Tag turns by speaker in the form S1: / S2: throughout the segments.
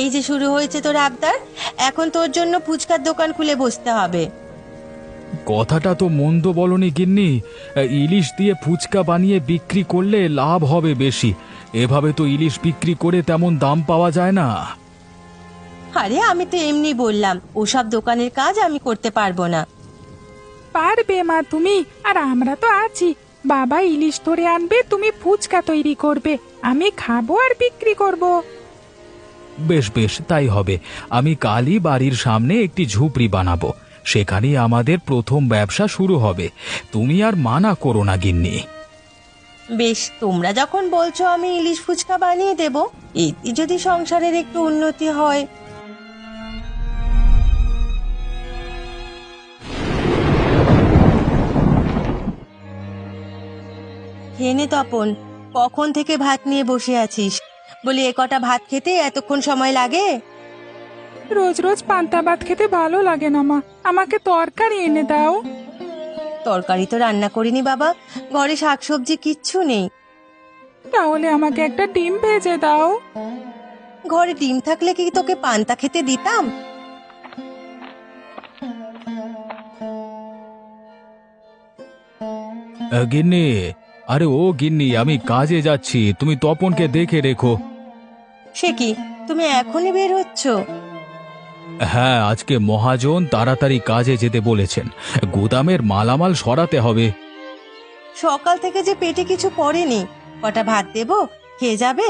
S1: এই যে শুরু হয়েছে তোর আবদার এখন তোর জন্য ফুচকার দোকান খুলে বসতে হবে।
S2: কথাটা তো মন্দ বলনি গিন্নি। ইলিশ দিয়ে ফুচকা বানিয়ে বিক্রি করলে লাভ হবে বেশি। এভাবে তো ইলিশ বিক্রি করে তেমন দাম পাওয়া যায় না।
S1: আরে আমি তো এমনি বললাম ওসব দোকানের কাজ আমি করতে পারব না।
S3: পারবে মা তুমি আর আমরা তো আছি। বাবা ইলিশ ধরে আনবে তুমি ফুচকা তৈরি করবে। আমি খাব আর বিক্রি করব।
S2: বেশ বেশ, তাই হবে। আমি কালই বাড়ির সামনে একটি ঝুপড়ি বানাবো। সেখানেই আমাদের প্রথম ব্যবসা শুরু হবে। তুমি আর মানা করো না, গিন্নি।
S1: বেশ, তোমরা যখন বলছো আমি ইলিশ ফুচকা বানিয়ে দেব, এতে যদি সংসারের একটু উন্নতি হয়। হেনে তপন, কখন থেকে ভাত নিয়ে বসে আছিস? বলি এ কটা ভাত খেতে এতক্ষণ সময় লাগে?
S3: রোজ রোজ পান্তা ভাত খেতে ভালো লাগে না মা। আমাকে তরকারি এনে দাও।
S1: তরকারি তো রান্না করিনি বাবা। ঘরে শাকসবজি কিচ্ছু নেই।
S3: তাহলে আমাকে একটা ডিম ভেজে দাও।
S1: ঘরে ডিম থাকলে কি তোকে পান্তা খেতে দিতাম?
S2: গিন্নি আরে ও গিন্নি আমি কাজে যাচ্ছি তুমি তপনকে দেখে রেখো।
S1: সে কি তুমি এখনই বের হচ্ছ?
S2: হ্যাঁ আজকে মহাজন তাড়াতাড়ি কাজে যেতে বলেছেন। গুদামের মালামাল সরাতে হবে।
S1: সকাল থেকে যে পেটে কিছু পড়েনি কটা ভাত দেবো খেয়ে যাবে?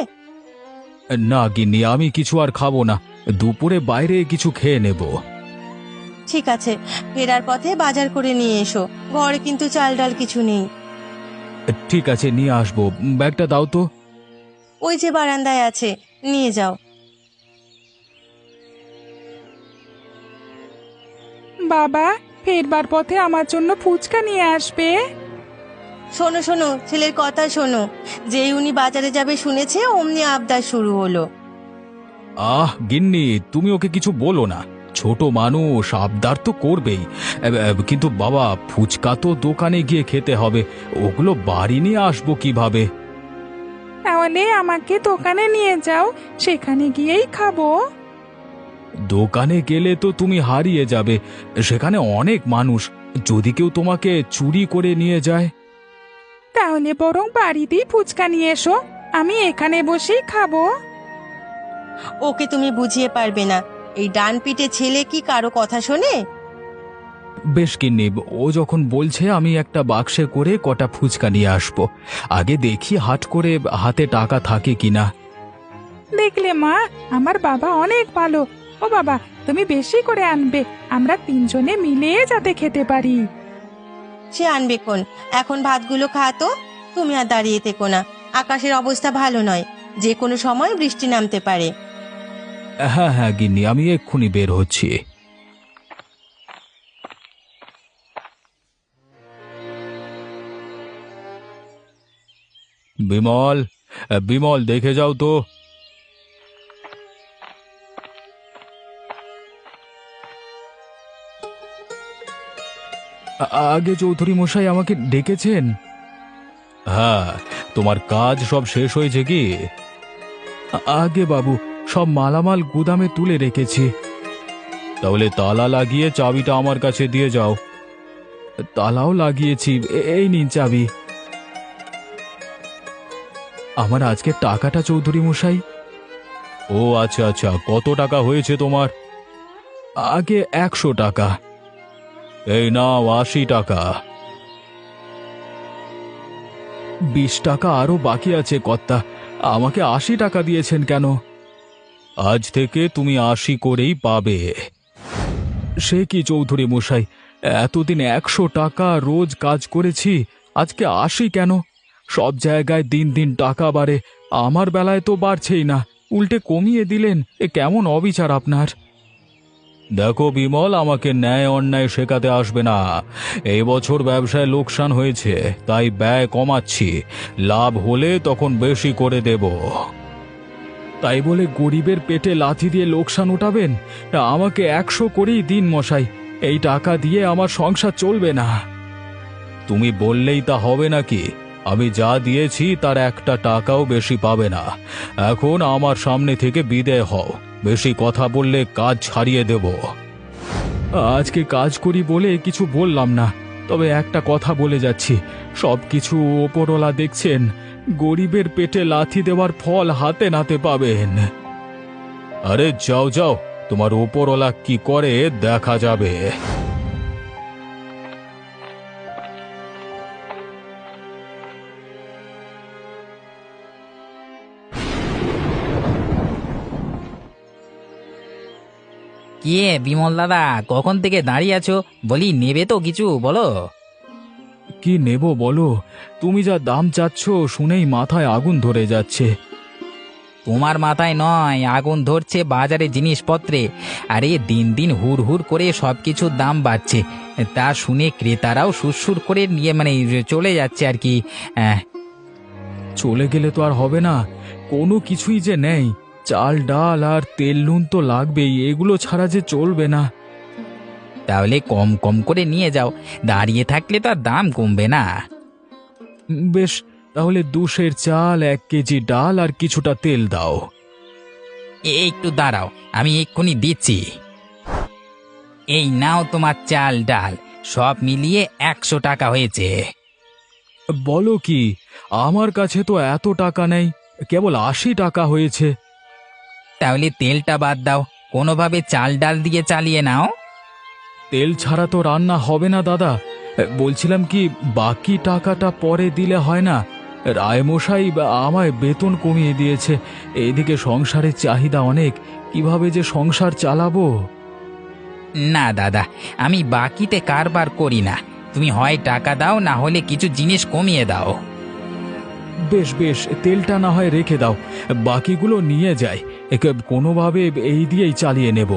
S2: না গিন্নি আমি কিছু আর খাব না দুপুরে বাইরে কিছু খেয়ে নেব।
S1: ঠিক আছে ফেরার পথে বাজার করে নিয়ে এসো ঘরে কিন্তু চাল ডাল কিছু নেই।
S2: ঠিক আছে নিয়ে আসব। ব্যাগটা দাও তো।
S1: ওই যে বারান্দায় আছে নিয়ে যাও।
S3: বাবা ফেরবার পথে আমার জন্য ফুচকা নিয়ে আসবে।
S1: শোনো শোনো ছেলের কথা শোনো। যেই উনি বাজারে যাবে শুনেছে অমনি আবদার শুরু হলো।
S2: আহ গিন্নি তুমি ওকে কিছু বলো না। ছোট মানুষ আবদার তো করবেই। কিন্তু বাবা ফুচকা তো দোকানে গিয়ে খেতে হবে। ওগুলো বাড়ি নিয়ে আসব কীভাবে?
S3: তাহলে আমাকে দোকানে নিয়ে যাও সেখানে গিয়েই খাব।
S2: দোকানে গেলে তো তুমি হারিয়ে যাবে। সেখানে অনেক মানুষ। যদি কেউ তোমাকে চুরি করে নিয়ে যায়?
S3: তাহলে বরং বাড়িতেই ফুচকা নিয়ে এসো। আমি এখানে বসেই খাব।
S1: ওকে তুমি বুঝিয়ে পারবে না। এই ডান পিঠে ছেলে কি কারও কথা শোনে?
S2: বেশ কিন্নি ও যখন বলছে আমি একটা বাক্সে করে কটা ফুচকা নিয়ে আসব। আগে দেখি হাট করে হাতে টাকা থাকে কিনা।
S3: দেখলে মা আমার বাবা অনেক ভালো। ও বাবা তুমি বেশি করে আনবে। আমরা তিনজনে মিলে যাতে খেতে পারি।
S1: সে আনবে কোন? এখন ভাতগুলো খাতো তুমি আর দাঁড়িয়ে থেকো না। আকাশের অবস্থা ভালো নয়। যে কোনো সময় বৃষ্টি নামতে পারে।
S2: হ্যাঁ হ্যাঁ গিন্নি, আমি এক্ষুনি বের হচ্ছি। বিমল বিমল, দেখে যাও তো। আগে চৌধুরী মশাই আমাকে ডেকেছেন। হ্যাঁ তোমার কাজ সব শেষ হয়েছে কি? আগে বাবু সব মালামাল গুদামে তুলে রেখেছি। তাহলে তালা লাগিয়ে চাবিটা আমার কাছে দিয়ে যাও। তালাও লাগিয়েছি। এ- এই নিন চাবি। আমার আজকে টাকাটা চৌধুরী মশাই। ও আচ্ছা আচ্ছা কত টাকা হয়েছে তোমার? আগে একশো টাকা। এই নাও আশি টাকা। বিশ টাকা আরও বাকি আছে কর্তা। আমাকে আশি টাকা দিয়েছেন কেন? আজ থেকে তুমি আশি করেই পাবে। সে কি চৌধুরী মশাই, এতদিন একশো টাকা রোজ কাজ করেছি, আজকে আশি কেন? সব জায়গায় দিন দিন টাকা বাড়ে, আমার বেলায় তো বাড়ছেই না, উল্টে কমিয়ে দিলেন, এ কেমন অবিচার আপনার? দেখো বিমল, আমাকে ন্যায় অন্যায় শেখাতে আসবে না। এই বছর ব্যবসায় লোকসান হয়েছে, তাই ব্যয় কমাচ্ছি, লাভ হলে তখন বেশি করে দেব। তাই বলে গরিবের পেটে লাথি দিয়ে লোকসান উঠাবেন তা আমাকে একশো করেই দিন মশাই। এই টাকা দিয়ে আমার সংসার চলবে না। তুমি বললেই তা হবে নাকি? আমি যা দিয়েছি তার একটা টাকাও বেশি পাবে না। এখন আমার সামনে থেকে বিদায় হও। বেশি কথা বললে কাজ ছাড়িয়ে দেব। আজকে কাজ করি বলে কিছু বললাম না। তবে একটা কথা বলে যাচ্ছি। সব কিছু ওপরওয়ালা দেখছেন। গরিবের পেটে লাথি দেওয়ার ফল হাতে নাতে পাবেন। আরে, যাও যাও, তোমার ওপরওয়ালা কি করে দেখা যাবে?
S4: কে বিমল দাদা, কখন থেকে দাঁড়িয়ে আছো? বলি, নেবে তো কিছু, বলো।
S2: কি নেব বলো? তুমি যা দাম চাচ্ছ শুনেই মাথায় আগুন ধরে যাচ্ছে।
S4: তোমার মাথায় নয় আগুন ধরছে বাজারে জিনিসপত্রে। আরে দিন দিন হুর হুর করে সব কিছুর দাম বাড়ছে। তা শুনে ক্রেতারাও সুরসুর করে নিয়ে মানে চলে যাচ্ছে আর কি। আহ,
S2: চলে গেলে তো আর হবে না। কোনো কিছুই যে নেই। চাল ডাল আর তেল নুন তো লাগবেই। এগুলো ছাড়া যে চলবে না।
S4: তাহলে কম কম করে নিয়ে যাও। দাঁড়িয়ে থাকলে তো আর দাম কমবে না।
S2: বেশ তাহলে দুশের চাল এক কেজি ডাল আর কিছুটা তেল দাও।
S4: এ একটু দাঁড়াও আমি এক্ষুনি দিচ্ছি। এই নাও তোমার চাল ডাল সব মিলিয়ে একশো টাকা হয়েছে।
S2: বলো কি আমার কাছে তো এত টাকা নেই কেবল আশি টাকা হয়েছে।
S4: তাহলে তেলটা বাদ দাও কোনোভাবে চাল ডাল দিয়ে চালিয়ে নাও।
S2: তেল ছাড়া তো রান্না হবে না দাদা। বলছিলাম কি বাকি টাকাটা পরে দিলে হয় না? রায়মশাই আমায় বেতন কমিয়ে দিয়েছে। এদিকে সংসারের চাহিদা অনেক কীভাবে যে সংসার চালাবো?
S4: না দাদা আমি বাকিতে কারবার করি না। তুমি হয় টাকা দাও না হলে কিছু জিনিস কমিয়ে দাও।
S2: বেশ বেশ তেলটা না হয় রেখে দাও। বাকিগুলো নিয়ে যাই। একে কোনোভাবে এই দিয়েই চালিয়ে নেব।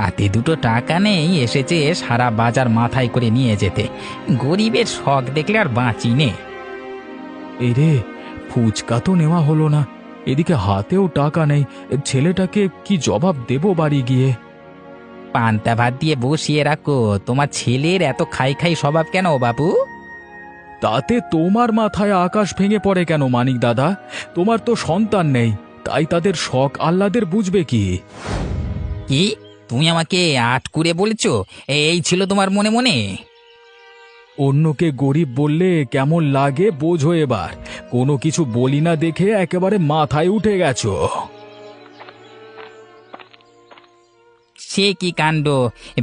S4: হাতে দুটো টাকা নেই এসেছে সারা বাজার মাথায় করে নিয়ে যেতে। গরিবের শখ দেখলে আর বাঁচি নে।
S2: এই রে ফুচকা তো নেওয়া হলো না। এদিকে হাতেও টাকা নেই। ছেলেটাকে কি জবাব দেব বাড়ি গিয়ে?
S4: পান্তা ভাত দিয়ে বসিয়ে রাখো। তোমার ছেলের এত খাই খাই স্বভাব কেন বাবু
S2: তাতে তোমার মাথায় আকাশ ভেঙে পড়ে কেন মানিক দাদা? তোমার তো সন্তান নেই তাই তাদের শখ আহ্লাদের বুঝবে কি?
S4: কি? তুমি আমাকে আট করে বলেছ? এই ছিল তোমার মনে মনে?
S2: অন্যকে গরিব বললে কেমন লাগে বোঝো এবার। কোনো কিছু বলি না দেখে একেবারে মাথায় উঠে গেছো।
S4: সে কি কাণ্ড?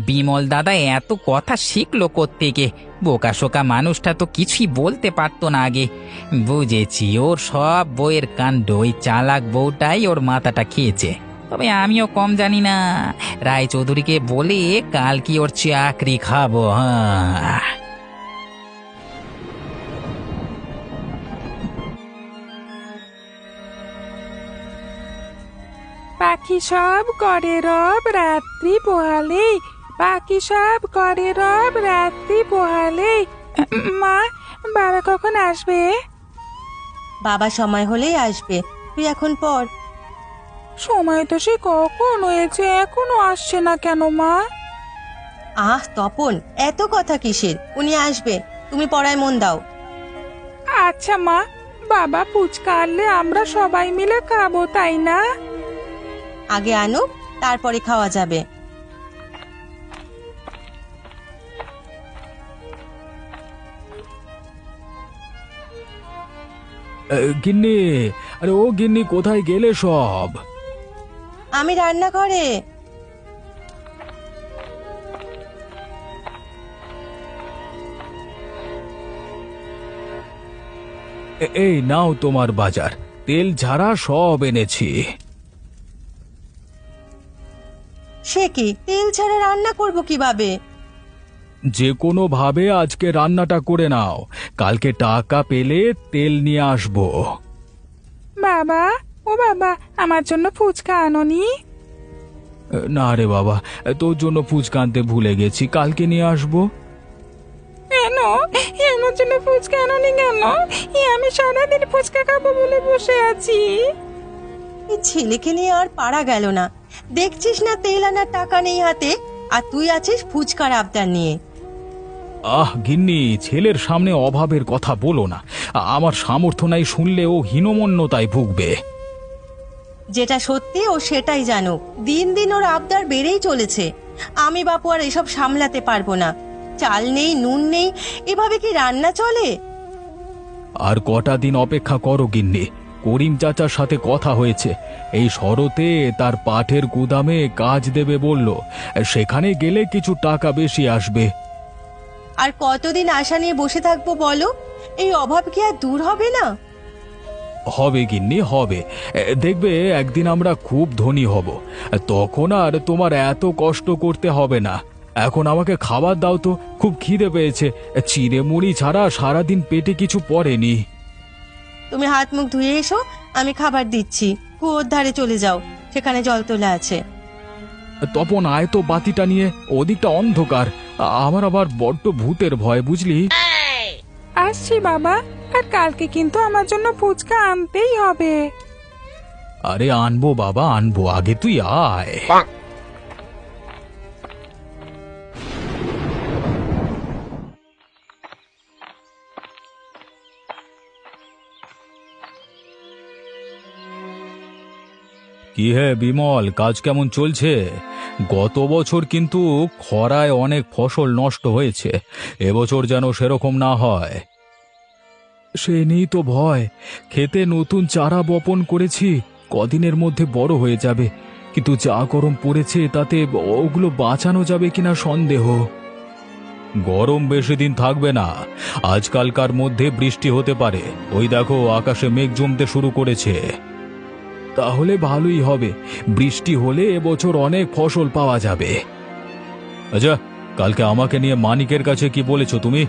S4: বিমল দাদা এত কথা শিখলো কোত্থেকে? বোকা শোকা মানুষটা তো কিছুই বলতে পারতো না আগে। বুঝেছি ওর সব বইয়ের কাণ্ড। ওই চালাক বউটাই ওর মাথাটা খেয়েছে। তবে আমিও কম জানি না। রায় চৌধুরীকে বলে কাল কি ওর চাকরি খাব হ্যাঁ।
S3: পাখি সব করে রব রাত্রি পোহালে পাখি সব করে রব রাত্রি পোহালে। মা বাবা কখন আসবে?
S1: বাবা সময় হলেই আসবে। তুই এখন পর
S3: সময় তো সে কখন হয়েছে এখনও আসছে না কেন মা?
S1: আহ তপন এত কথা কিসের? উনি আসবে তুমি পড়ায় মন দাও।
S3: আচ্ছা মা বাবা ফুচকা আনলে আমরা সবাই মিলে খাব তাই না?
S1: আগে আনুক তারপরে খাওয়া যাবে।
S2: এ, গিন্নি আরে ও গিন্নি কোথায় গেলে সব?
S1: আমি রান্নাঘরে।
S2: এ- এই নাও তোমার বাজার। তেল ঝাড়া সব এনেছি।
S1: সে কি? তেল ছাড়া রান্না করব কীভাবে?
S2: যে কোনো ভাবে আজকে রান্নাটা করে নাও। কালকে টাকা পেলে তেল নিয়ে আসব।
S3: বাবা ও বাবা আমার জন্য ফুচকা আনোনি।
S2: না রে বাবা তোর জন্য ফুচকা আনতে ভুলে গেছি কালকে নিয়ে আসব।
S3: কেন? আমার জন্য ফুচকা আনোনি কেন? এ আমি সারাদিন ফুচকা খাব বলে বসে আছি।
S1: এই ছেলেকে নিয়ে আর পারা গেল না। দেখছিস না তেল আনার টাকা নেই হাতে? আর তুই আছিস ফুচকার আবদার নিয়ে।
S2: আহ গিন্নি ছেলের সামনে অভাবের কথা বলো না। আমার সামর্থ্য নাই শুনলে ও হীনমন্যতায় ভুগবে।
S1: যেটা সত্যি ও সেটাই জানুক। দিন দিন ওর আবদার বেড়েই চলেছে। আমি বাপু আর এসব সামলাতে পারব না। চাল নেই নুন নেই এভাবে কি রান্না চলে?
S2: আর কটা দিন অপেক্ষা করো গিন্নি। করিম চাচার সাথে কথা হয়েছে। এই শরতে তার পাঠের গুদামে কাজ দেবে বলল। সেখানে গেলে কিছু টাকা বেশি আসবে।
S1: আর কতদিন আশা নিয়ে বসে থাকব বলো? এই অভাব কি আর দূর হবে না?
S2: হবে গিন্নি হবে। দেখবে একদিন আমরা খুব ধনী হব। তখন আর তোমার এত কষ্ট করতে হবে না। এখন আমাকে খাবার দাও তো খুব খিদে পেয়েছে। চিড়ে মুড়ি ছাড়া সারাদিন পেটে কিছু পড়েনি।
S1: তুমি হাত মুখ ধুয়ে এসো আমি খাবার দিচ্ছি। কুয়োর ধারে চলে যাও সেখানে জল তোলা আছে।
S2: তপন আয় তো বাতিটা নিয়ে ওদিকটা অন্ধকার। আমার আবার বড্ড ভূতের ভয় বুঝলি?
S3: আসছি বাবা আর কালকে কিন্তু আমার জন্য ফুচকা আনতেই হবে।
S2: আরে আনব বাবা আনব আগে তুই আয়। কি হে বিমল কাজ কেমন চলছে? গত বছর কিন্তু খরায় অনেক ফসল নষ্ট হয়েছে। এবছর যেন সেরকম না হয়। সে নিয়েই তো ভয়। খেতে নতুন চারা বপন করেছি, কদিনের মধ্যে বড় হয়ে যাবে। কিন্তু যা গরম পড়েছে তাতে ওগুলো বাঁচানো যাবে কিনা সন্দেহ। গরম বেশি দিন থাকবে না। আজকালকার মধ্যে বৃষ্টি হতে পারে। ওই দেখো, আকাশে মেঘ জমতে শুরু করেছে। তাহলে ভালোই হবে। বৃষ্টি হলে এবছর অনেক ফসল পাওয়া যাবে। আচ্ছা কালকে আমাকে নিয়ে মানিকের কাছে কি বলেছ তুমি?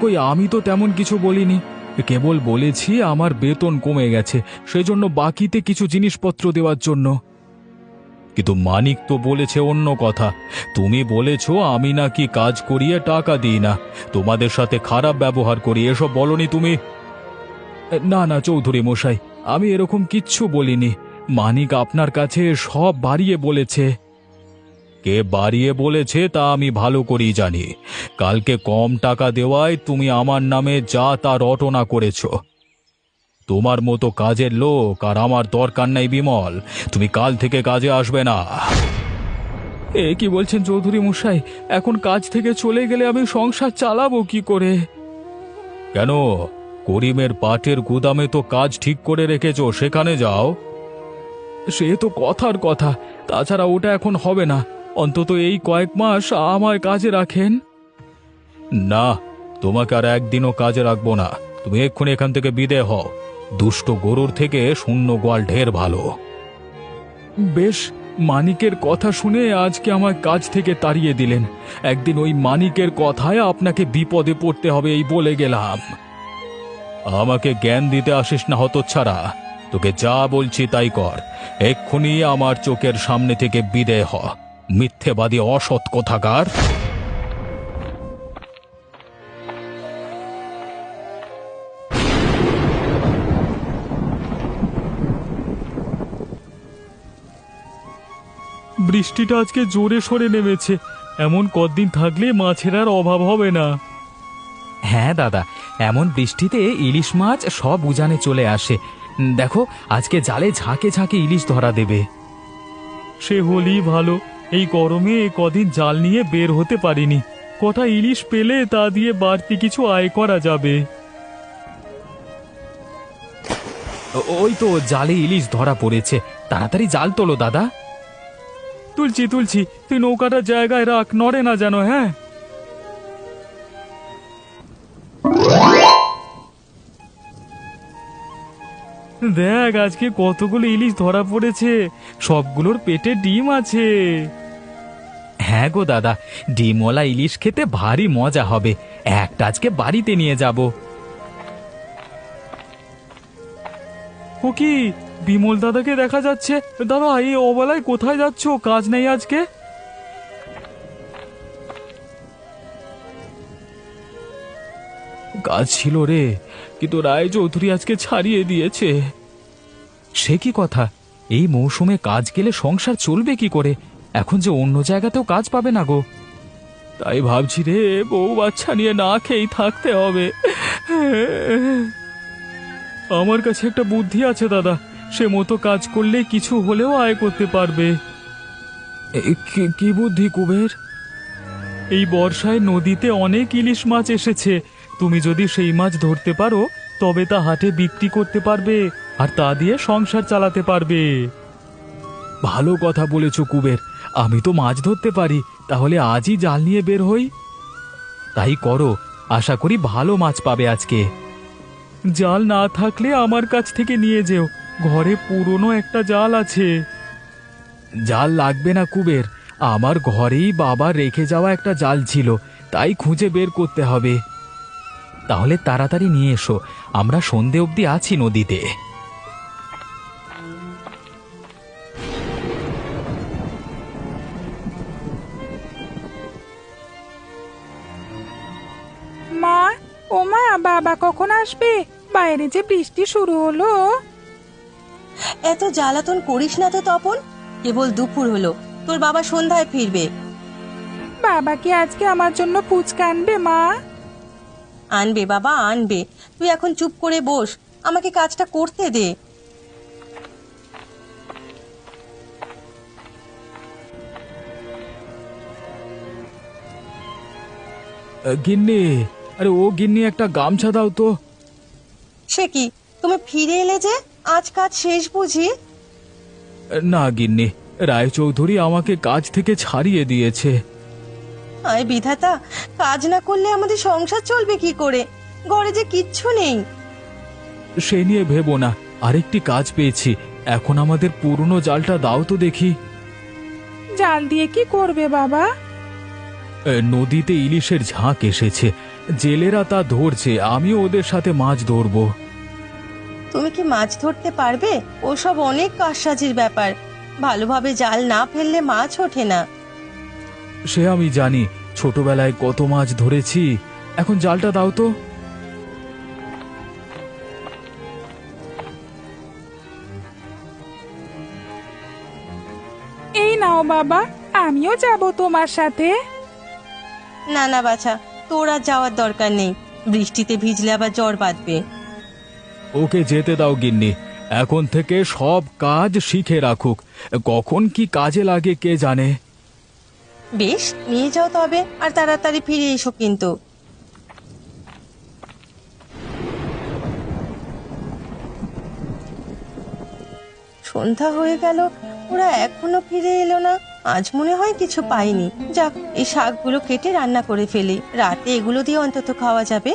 S2: কই, আমি তো তেমন কিছু বলিনি। কেবল বলেছি আমার বেতন কমে গেছে, সেজন্য বাকিতে কিছু জিনিসপত্র দেওয়ার জন্য। কিন্তু মানিক তো বলেছে অন্য কথা। তুমি বলেছ আমি নাকি কাজ করিয়ে টাকা দিই না। তোমাদের সাথে খারাপ ব্যবহার করি, এসব বলনি তুমি? না না, চৌধুরী মশাই আমি এরকম কিচ্ছু বলিনি। মানিক আপনার কাছে সব বাড়িয়ে বলেছে। কে বাড়িয়ে বলেছে তা আমি ভালো করেই জানি। কালকে কম টাকা দেওয়ায় তুমি আমার নামে যা তা রটনা করেছ। তোমার মতো কাজের লোক আর আমার দরকার নাই বিমল। তুমি কাল থেকে কাজে আসবে না। এ কি বলছেন চৌধুরী মশাই? এখন কাজ থেকে চলে গেলে আমি সংসার চালাবো কি করে? কেন? করিমের পাটের গুদামে তো কাজ ঠিক করে রেখেছো, সেখানে যাও। সে তো কথার কথা, তাছাড়া ওটা এখন হবে না। অন্তত এই কয়েক মাস আমার কাজে রাখেন। না, তোমাকে আর একদিনও কাজে রাখব না। তুমি এক্ষুনি এখান থেকে বিদে হও। দুষ্ট গরুর থেকে শূন্য গোয়াল ঢের ভালো। বেশ, মানিকের কথা শুনে আজকে আমার কাজ থেকে তাড়িয়ে দিলেন। একদিন ওই মানিকের কথায় আপনাকে বিপদে পড়তে হবে এই বলে গেলাম। আমাকে জ্ঞান দিতে আসিস না হত ছাড়া তোকে যা বলছি তাই কর। এক্ষুনি আমার চোখের সামনে থেকে বিদেয় হ মিথ্যেবাদী, অসৎ কোথাকার? বৃষ্টিটা আজকে জোরে সরে নেমেছে। এমন কদিন থাকলে মাছের আর অভাব হবে না।
S4: হ্যাঁ দাদা। এমন বৃষ্টিতে ইলিশ মাছ সব উজানে চলে আসে। দেখো আজকে জালে ঝাঁকে ঝাঁকে ইলিশ ধরা দেবে।
S2: সে হলেই ভালো। এই গরমে কদিন জাল নিয়ে বের হতে পারিনি। কটা ইলিশ পেলে তা দিয়ে বাড়তি কিছু আয় করা যাবে।
S4: ওই তো জালে ইলিশ ধরা পড়েছে। তাড়াতাড়ি জাল তোলো দাদা।
S2: তুলছি তুলছি। তুই নৌকাটা জায়গায় রাখ নড়ে না যেন হ্যাঁ? দেখ আজকে কতগুলো ইলিশ ধরা পড়েছে। সবগুলোর পেটে ডিম আছে।
S4: হ্যাঁ গো দাদা ডিমওয়ালা ইলিশ খেতে ভারী মজা হবে। একটা আজকে বাড়িতে নিয়ে যাব।
S2: ও কি বিমল দাদাকে দেখা যাচ্ছে? দাদা এই অবেলায় কোথায় যাচ্ছ? কাজ নেই আজকে? কাজ ছিল রে, কিন্তু রায় চৌধুরী আজকে ছাড়িয়ে দিয়েছে।
S4: সে কি কথা? এই মৌসুমে কাজ গেলে সংসার চলবে কি করে? এখন যে অন্য জায়গাতেও কাজ পাবে না গো।
S2: তাই ভাবছি রে, বউ বাচ্চা নিয়ে না খেয়েই থাকতে হবে। আমার কাছে একটা বুদ্ধি আছে দাদা, সে মতো কাজ করলে কিছু হলেও আয় করতে পারবে। কি বুদ্ধি কুবের? এই বর্ষায় নদীতে অনেক ইলিশ মাছ এসেছে তুমি যদি সেই মাছ ধরতে পারো তবে তা হাটে বিক্রি করতে পারবে আর তা দিয়ে সংসার চালাতে পারবে। ভালো কথা বলেছ কুবের। আমি তো মাছ ধরতে পারি তাহলে আজই জাল নিয়ে বের হই। তাই করো আশা করি ভালো মাছ পাবে আজকে। জাল না থাকলে আমার কাছ থেকে নিয়ে যেও ঘরে পুরনো একটা জাল আছে। জাল লাগবে না কুবের। আমার ঘরেই বাবা রেখে যাওয়া একটা জাল ছিল তাই খুঁজে বের করতে হবে। তাহলে তাড়াতাড়ি নিয়ে এসো। আমরা সন্ধে অবধি আছি নদীতে।
S3: মা ও মা বাবা কখন আসবে? বাইরে যে বৃষ্টি শুরু হলো।
S1: এত জ্বালাতন করিস না তো তপন। কেবল দুপুর হলো তোর বাবা সন্ধ্যায় ফিরবে।
S3: বাবা কি আজকে আমার জন্য ফুচকা আনবে মা?
S1: আনবে বাবা আনবে। তুই এখন চুপ করে বস আমাকে কাজটা করতে দে।
S2: গিন্নি আরে ও গিন্নি একটা গামছা দাও তো।
S1: সে কি তুমি ফিরে এলে যে আজ কাজ শেষ বুঝি?
S2: না গিন্নি রায়চৌধুরী আমাকে কাজ থেকে ছাড়িয়ে দিয়েছে।
S1: আয় বিধাতা কাজ না করলে আমাদের সংসার চলবে কি করে? ঘরে যে কিচ্ছু নেই।
S2: সে নিয়ে ভেবো না আরেকটি কাজ পেয়েছি এখন আমাদের পুরনো জালটা দাও তো দেখি।
S3: জাল দিয়ে কি করবে বাবা?
S2: এ, নদীতে ইলিশের ঝাঁক এসেছে জেলেরা তা ধরছে আমিও ওদের সাথে মাছ ধরবো।
S1: তুমি কি মাছ ধরতে পারবে? ওসব অনেক কাজসাজির ব্যাপার। ভালোভাবে জাল না ফেললে মাছ ওঠে না।
S2: সে আমি জানি। ছোটবেলায় কত মাছ ধরেছি। এখন জালটা দাও তো।
S3: এই নাও বাবা আমিও যাব তোমার সাথে।
S1: না না বাছা তোর আর যাওয়ার দরকার নেই। বৃষ্টিতে ভিজলে আবার জ্বর বাঁধবে।
S2: ওকে যেতে দাও গিন্নি। এখন থেকে সব কাজ শিখে রাখুক। কখন কি কাজে লাগে কে জানে।
S1: বেশ, নিয়ে যাও তবে, আর তাড়াতাড়ি ফিরে এসো কিন্তু। সন্ধ্যা হয়ে গেল, ওরা এখনও ফিরে এলো না। আজ মনে হয় কিছু পাইনি। যাক, এই শাকগুলো কেটে রান্না করে ফেলি। রাতে এগুলো দিয়ে অন্তত খাওয়া যাবে।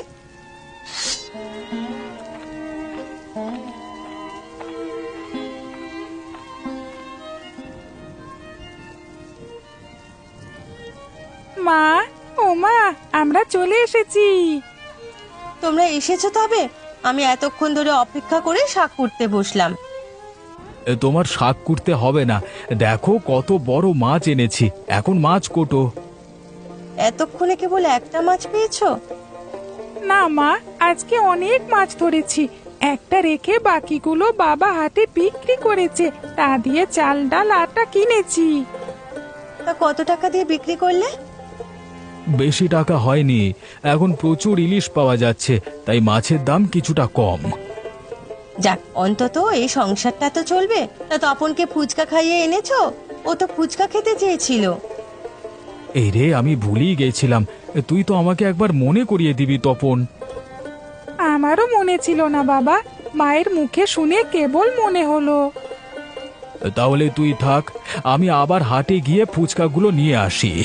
S3: মা ও মা আমরা চলে এসেছি।
S1: তোমরা এসেছ তবে? আমি এতক্ষণ ধরে অপেক্ষা করে শাক কুটতে বসলাম।
S2: তোমার শাক করতে হবে না। দেখো কত বড় মাছ এনেছি। এখন মাছ কোটো।
S1: এতক্ষণে কেবল একটা মাছ পেয়েছ?
S3: না মা আজকে অনেক মাছ ধরেছি। একটা রেখে বাকিগুলো বাবা হাটে বিক্রি করেছে। তা দিয়ে চাল ডাল আটা কিনেছি।
S1: তা কত টাকা দিয়ে বিক্রি করলে?
S2: বেশি টাকা হয়নি। এখন প্রচুর ইলিশ পাওয়া যাচ্ছে তাই মাছের দাম কিছুটা কম।
S1: যাক অন্তত এই সংসারটা তো চলবে। তা তপনকে ফুচকা খাইয়ে এনেছো? ও তো ফুচকা খেতে চেয়েছিল।
S2: এই রে আমি ভুলেই গেছিলাম। তুই তো আমাকে একবার মনে করিয়ে দিবি তপন।
S3: আমারও মনে ছিল না বাবা। মায়ের মুখে শুনে কেবল মনে হলো।
S2: তাহলে তুই থাক আমি আবার হাটে গিয়ে ফুচকাগুলো নিয়ে আসি।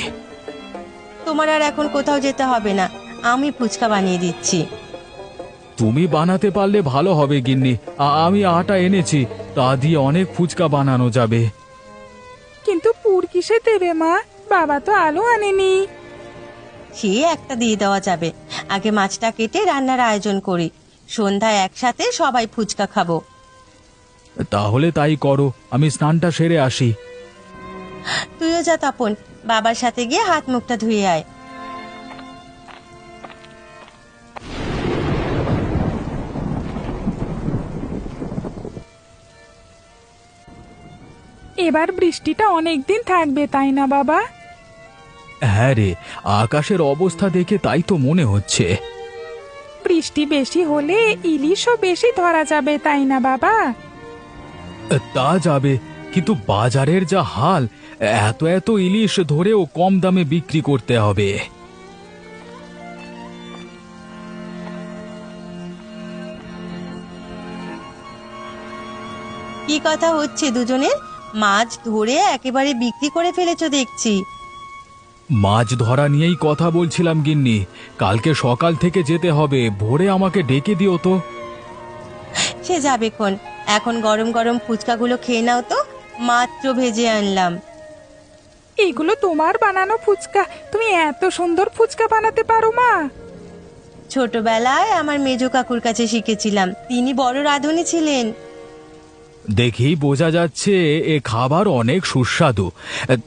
S1: তোমার আর এখন কোথাও যেতে হবে না। আমি ফুচকা বানিয়ে দিচ্ছি।
S2: তুমি বানাতে পারলে ভালো হবে গিন্নি। আ- আমি আটা এনেছি। তা দিয়ে অনেক ফুচকা বানানো যাবে।
S3: কিন্তু পুর কিসে দেবে মা? বাবা তো আলু আনেনি।
S1: সে একটা দিয়ে দেওয়া যাবে। আগে মাছটা কেটে রান্নার আয়োজন করি। সন্ধ্যায় একসাথে সবাই ফুচকা খাব।
S2: তাহলে তাই করো। আমি স্নানটা সেরে আসি।
S1: তুইও যা তপন। বাবার সাথে গিয়ে হাত মুখটা ধুয়ে আয়।
S3: এবার বৃষ্টিটা অনেক দিন থাকবে তাই না বাবা?
S2: হ্যাঁ রে আকাশের অবস্থা দেখে তাই তো মনে হচ্ছে।
S3: বৃষ্টি বেশি হলে ইলিশও বেশি ধরা যাবে তাই না বাবা?
S2: তা যাবে কিন্তু বাজারের যা হাল এত এত ইলিশ ধরেও কম দামে বিক্রি করতে হবে।
S1: কি কথা হচ্ছে দুজনের? মাছ ধরে একেবারে বিক্রি করে ফেলেছো দেখছি।
S2: মাছ ধরা নিয়েই কথা বলছিলাম গিন্নি। কালকে সকাল থেকে যেতে হবে ভোরে আমাকে ডেকে দিও তো।
S1: সে যাবে কোন। এখন গরম গরম ফুচকাগুলো খেয়ে নাও তো। মাত্র ভেজে আনলাম।
S3: এইগুলো তোমার বানানো ফুচকা। তুমি এত সুন্দর ফুচকা বানাতে পারো মা।
S1: ছোটবেলায় আমার মেজো কাকুর কাছে শিখেছিলাম। তিনি বড় রাঁধুনি ছিলেন।
S2: দেখেই বোঝা যাচ্ছে এ খাবার অনেক সুস্বাদু।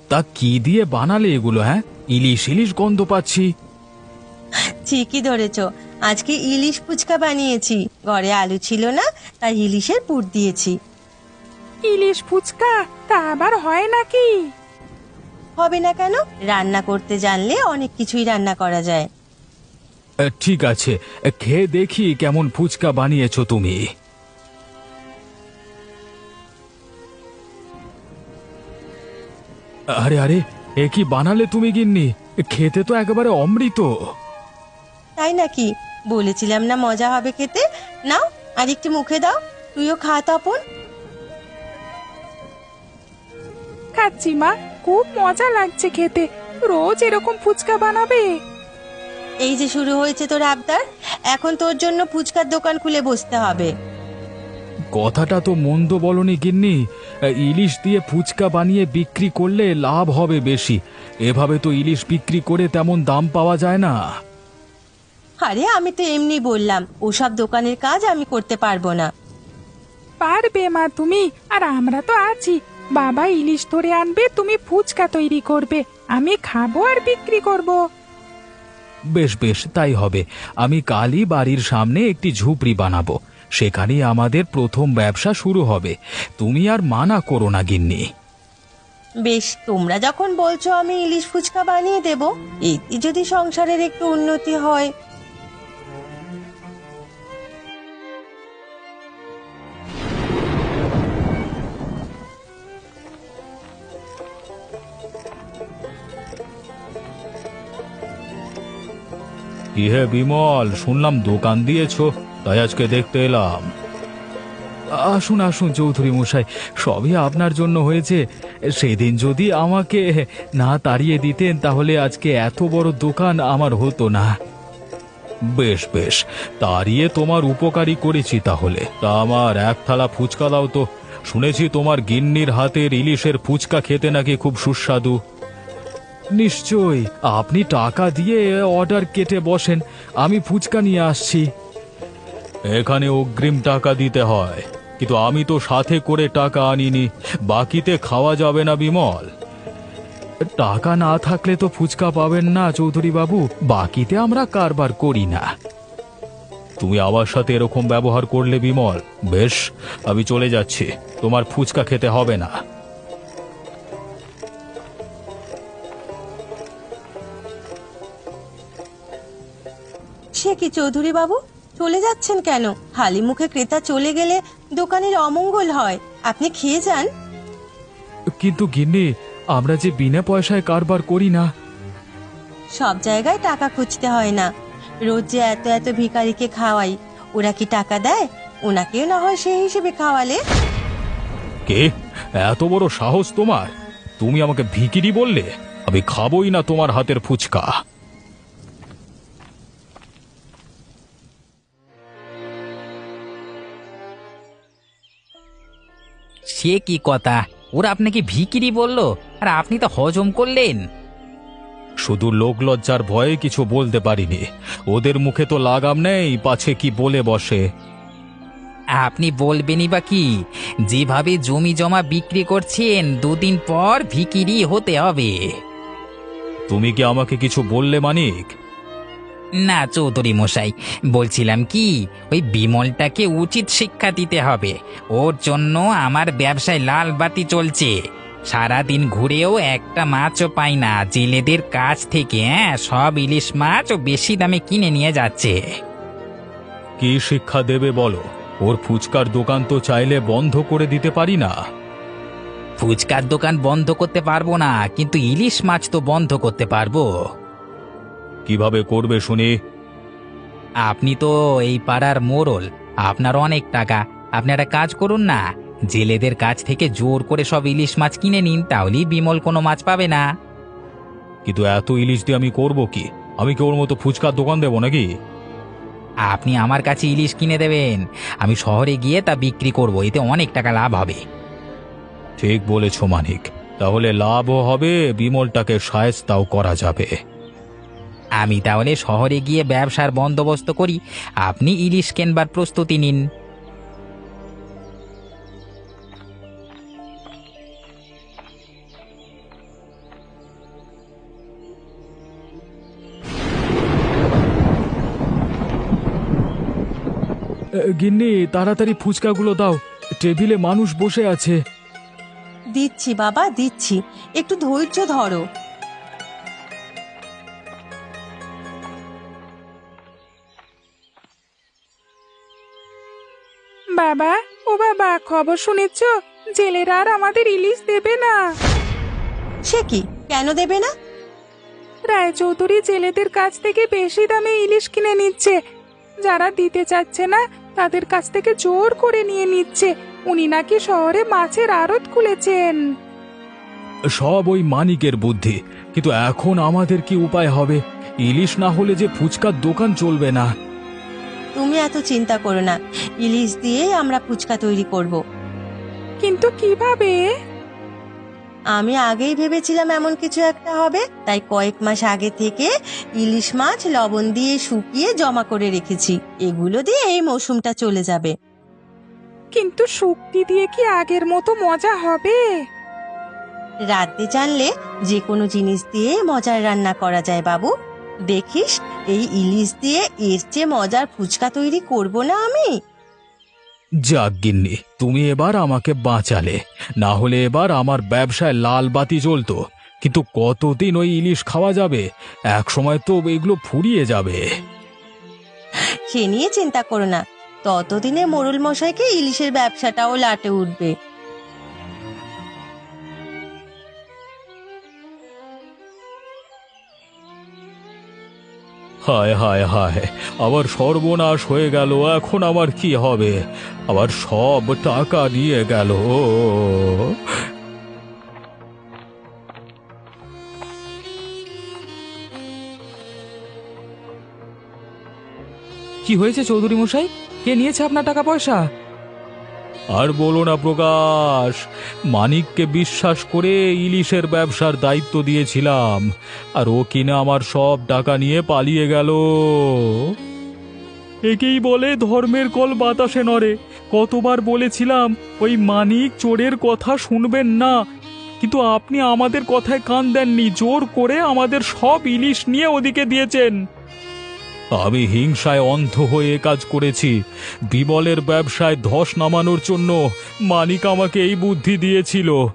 S2: তা কি দিয়ে বানালে এগুলো হ্যাঁ? ইলিশ ইলিশ গন্ধ পাচ্ছি।
S1: ঠিকই ধরেছ। আজকে ইলিশ ফুচকা বানিয়েছি। ঘরে আলু ছিল না তাই ইলিশের পুর দিয়েছি।
S3: ইলিশ ফুচকা? তা আবার হয় নাকি?
S1: হবে না কেন? রান্না করতে জানলে অনেক কিছুই রান্না করা যায়।
S2: ঠিক আছে। খেয়ে দেখি কেমন ফুচকা বানিয়েছো তুমি। আরে আরে এ কি বানালে তুমি গিন্নি? খেতে তো একেবারে অমৃত।
S1: তাই নাকি? বলেছিলাম না মজা হবে খেতে। নাও আর একটু মুখে দাও। তুইও খা তপন।
S3: খাচ্ছি মা। খুব মজা লাগছে খেতে। রোজ এরকম ফুচকা বানাবে।
S1: এই যে শুরু হয়েছে তোর আবদার এখন তোর জন্য ফুচকার দোকান খুলে বসতে হবে।
S2: কথাটা তো মন্দ বলনি গিন্নি। ইলিশ দিয়ে ফুচকা বানিয়ে বিক্রি করলে লাভ হবে বেশি। এভাবে তো ইলিশ বিক্রি করে তেমন দাম পাওয়া যায় না।
S1: আরে আমি তো এমনি বললাম ওসব দোকানের কাজ আমি করতে পারব না।
S3: পারবে মা তুমি আর আমরা তো আছি। বাবা ইলিশ ধরে আনবে তুমি ফুচকা তৈরি করবে। আমি খাব আর বিক্রি করব।
S2: বেশ বেশ তাই হবে। আমি কালই বাড়ির সামনে একটি ঝুপড়ি বানাবো। সেখানেই আমাদের প্রথম ব্যবসা শুরু হবে। তুমি আর মানা করো না গিন্নি।
S1: বেশ তোমরা যখন বলছো আমি ইলিশ ফুচকা বানিয়ে দেব এতে যদি সংসারের একটু উন্নতি হয়
S2: কি হে বিমল? শুনলাম দোকান দিয়েছ, তাই আজকে দেখতে এলাম। আসুন আসুন, চৌধুরী মশাই, সবই আপনার জন্য হয়েছে। সেদিন যদি আমাকে না তাড়িয়ে দিতেন, তাহলে আজকে এত বড় দোকান আমার হতো না। বেশ বেশ, তাড়িয়ে তোমার উপকারী করেছি তাহলে। তা আমার এক থালা ফুচকা দাও তো। শুনেছি তোমার গিন্নির হাতের ইলিশের ফুচকা খেতে নাকি খুব সুস্বাদু। নিশ্চয়ই। আপনি টাকা দিয়ে অর্ডার কেটে বসেন। আমি ফুচকা নিয়ে আসছি। এখানে অগ্রিম টাকা দিতে হয়। কিন্তু আমি তো সাথে করে টাকা আনিনি। বাকিতে খাওয়া যাবে না বিমল। টাকা না থাকলে তো ফুচকা পাবেন না চৌধুরী বাবু বাকিতে আমরা কারবার করি না। তুমি আমার সাথে এরকম ব্যবহার করলে বিমল বেশ আমি চলে যাচ্ছি। তোমার ফুচকা খেতে হবে না।
S1: সে কি চৌধুরী বাবু? চলে যাচ্ছেন কেন? হালি মুখে ক্রেতা চলে গেলে দোকানের অমঙ্গল হয়। আপনি খেয়ে যান।
S2: কিন্তু গিন্নি আমরা যে বিনা পয়সায় কারবার করি না।
S1: সব জায়গায় টাকা খুঁজতে হয় না। রোজ যে এত এত ভিখারিকে খাওয়াই ওরা কি টাকা দেয়? ওনাকেও না হয় সেই হিসেবে খাওয়ালে।
S2: কে? এত বড় সাহস তোমার? তুমি আমাকে ভিকিরি বললে আমি খাবই না তোমার হাতের ফুচকা।
S4: সে কি কথা? ওরা আপনাকে ভিকিরি বলল আর আপনি তো হজম করলেন।
S2: শুধু লোক লজ্জার ভয়ে কিছু বলতে পারিনি। ওদের মুখে তো লাগাম নেই পাছে কি বলে বসে।
S4: আপনি বলবেনই বা কি? যেভাবে জমি জমা বিক্রি করছেন দুদিন পর ভিকিরি হতে হবে।
S2: তুমি কি আমাকে কিছু বললে মানিক?
S4: না চৌধুরী মশাই বলছিলাম কি ওই বিমলটাকে উচিত শিক্ষা দিতে হবে। ওর জন্য আমার ব্যবসায় লাল বাতি চলছে। সারাদিন ঘুরেও একটা মাছও পাই না। জেলেদের কাছ থেকে হ্যাঁ সব ইলিশ মাছ ও বেশি দামে কিনে নিয়ে যাচ্ছে।
S2: কি শিক্ষা দেবে বলো? ওর ফুচকার দোকান তো চাইলে বন্ধ করে দিতে পারি না।
S4: ফুচকার দোকান বন্ধ করতে পারব না কিন্তু ইলিশ মাছ তো বন্ধ করতে পারব।
S2: কীভাবে করবে শুনি?
S4: আপনি তো এই পাড়ার মোড়ল আপনার অনেক টাকা। আপনি একটা কাজ করুন না জেলেদের কাছ থেকে জোর করে সব ইলিশ মাছ কিনে নিন তাহলেই বিমল কোনো মাছ পাবে না।
S2: কিন্তু এত ইলিশ দিয়ে আমি করব কি? আমি কি ওর মতো ফুচকার দোকান দেবো নাকি?
S4: আপনি আমার কাছে ইলিশ কিনে দেবেন আমি শহরে গিয়ে তা বিক্রি করব এতে অনেক টাকা লাভ হবে।
S2: ঠিক বলেছ মানিক তাহলে লাভও হবে বিমলটাকে সায়স্তাও করা যাবে।
S4: আমি তাহলে শহরে গিয়ে ব্যবসার বন্দোবস্ত করি। আপনি ইলিশ কেনবার প্রস্তুতি নিন।
S2: গিন্নি তাড়াতাড়ি ফুচকাগুলো দাও। টেবিলে মানুষ বসে আছে।
S1: দিচ্ছি বাবা দিচ্ছি। একটু ধৈর্য ধরো।
S3: বাবা ও বাবা খবর শুনেছ? জেলেরা আর আমাদের ইলিশ দেবে না।
S1: সে কি? কেন দেবে না?
S3: রায়চৌধুরী জেলেদের কাছ থেকে বেশি দামে ইলিশ কিনে নিচ্ছে। যারা দিতে চাচ্ছে না তাদের কাছ থেকে জোর করে নিয়ে নিচ্ছে। উনি নাকি শহরে মাছের আড়ত খুলেছেন।
S2: সব ওই মানিকের বুদ্ধি। কিন্তু এখন আমাদের কি উপায় হবে? ইলিশ না হলে যে ফুচকার দোকান চলবে না।
S1: তুমি এত চিন্তা করো না। ইলিশ দিয়েই আমরা ফুচকা তৈরি করব।
S3: কিন্তু কীভাবে?
S1: আমি আগেই ভেবেছিলাম এমন কিছু একটা হবে তাই কয়েক মাস আগে থেকে ইলিশ মাছ লবণ দিয়ে শুকিয়ে জমা করে রেখেছি। এগুলো দিয়ে এই মৌসুমটা চলে যাবে।
S3: কিন্তু শুক্তি দিয়ে কি আগের মতো মজা হবে?
S1: রাতে জানলে যে কোনো জিনিস দিয়ে মজার রান্না করা যায় বাবু। দেখিস এই ইলিশ দিয়ে এর চেয়ে মজার ফুচকা তৈরি করব না আমি।
S2: যাক গিন্নি তুমি এবার আমাকে বাঁচালে। না হলে এবার আমার ব্যবসায় লাল বাতি জ্বলতো। কিন্তু কতদিন ওই ইলিশ খাওয়া যাবে? এক সময় তো এগুলো ফুরিয়ে যাবে।
S1: সে নিয়ে চিন্তা করো না। ততদিনে মোরল মশাইকে ইলিশের ব্যবসাটাও লাটে উঠবে।
S2: হায় হায় হায় আবার সর্বনাশ হয়ে গেল, এখন আমার কি হবে? আবার সব টাকা নিয়ে গেল।
S5: কি হয়েছে চৌধুরী মশাই? কে নিয়েছে আপনার টাকা পয়সা?
S2: আর বলো না, প্রকাশ, মানিককে বিশ্বাস করে ইলিশের ব্যবসার দায়িত্ব দিয়েছিলাম, আর ও কিনা আমার সব টাকা নিয়ে পালিয়ে গেল। একেই বলে ধর্মের কল বাতাসে নড়ে। কতবার বলেছিলাম, ওই মানিক চোরের কথা শুনবেন না, কিন্তু আপনি আমাদের কথায় কান দেননি, জোর করে আমাদের সব ইলিশ নিয়ে ওদিকে দিয়েছেন। আমি হিংসায় অন্ধ হয়ে এ কাজ করেছি। বিমলের ব্যবসায় ধস নামানোর জন্য মানিক আমাকে এই বুদ্ধি দিয়েছিল।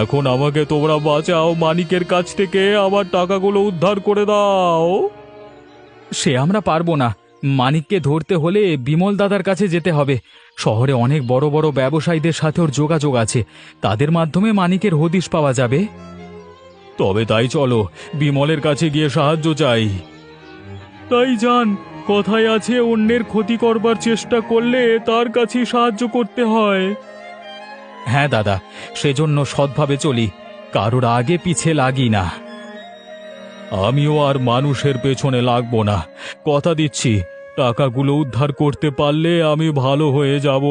S2: এখন আমাকে তোমরা বাঁচাও মানিকের কাছ থেকে আমার টাকাগুলো উদ্ধার করে দাও।
S5: সে আমরা পারব না। মানিককে ধরতে হলে বিমল দাদার কাছে যেতে হবে। শহরে অনেক বড় বড় ব্যবসায়ীদের সাথে ওর যোগাযোগ আছে। তাদের মাধ্যমে মানিকের হদিশ পাওয়া যাবে।
S2: তবে তাই চলো বিমলের কাছে গিয়ে সাহায্য চাই। তাই যান, কথায় আছে অন্যের ক্ষতি করবার চেষ্টা করলে তার কাছে সাহায্য করতে হয়।
S5: হ্যাঁ দাদা, সেজন্য সৎভাবে চলি, কারোর আগে পিছে লাগি না।
S2: আমিও আর মানুষের পেছনে লাগবো না। কথা দিচ্ছি, টাকাগুলো উদ্ধার করতে পারলে আমি ভালো হয়ে যাব।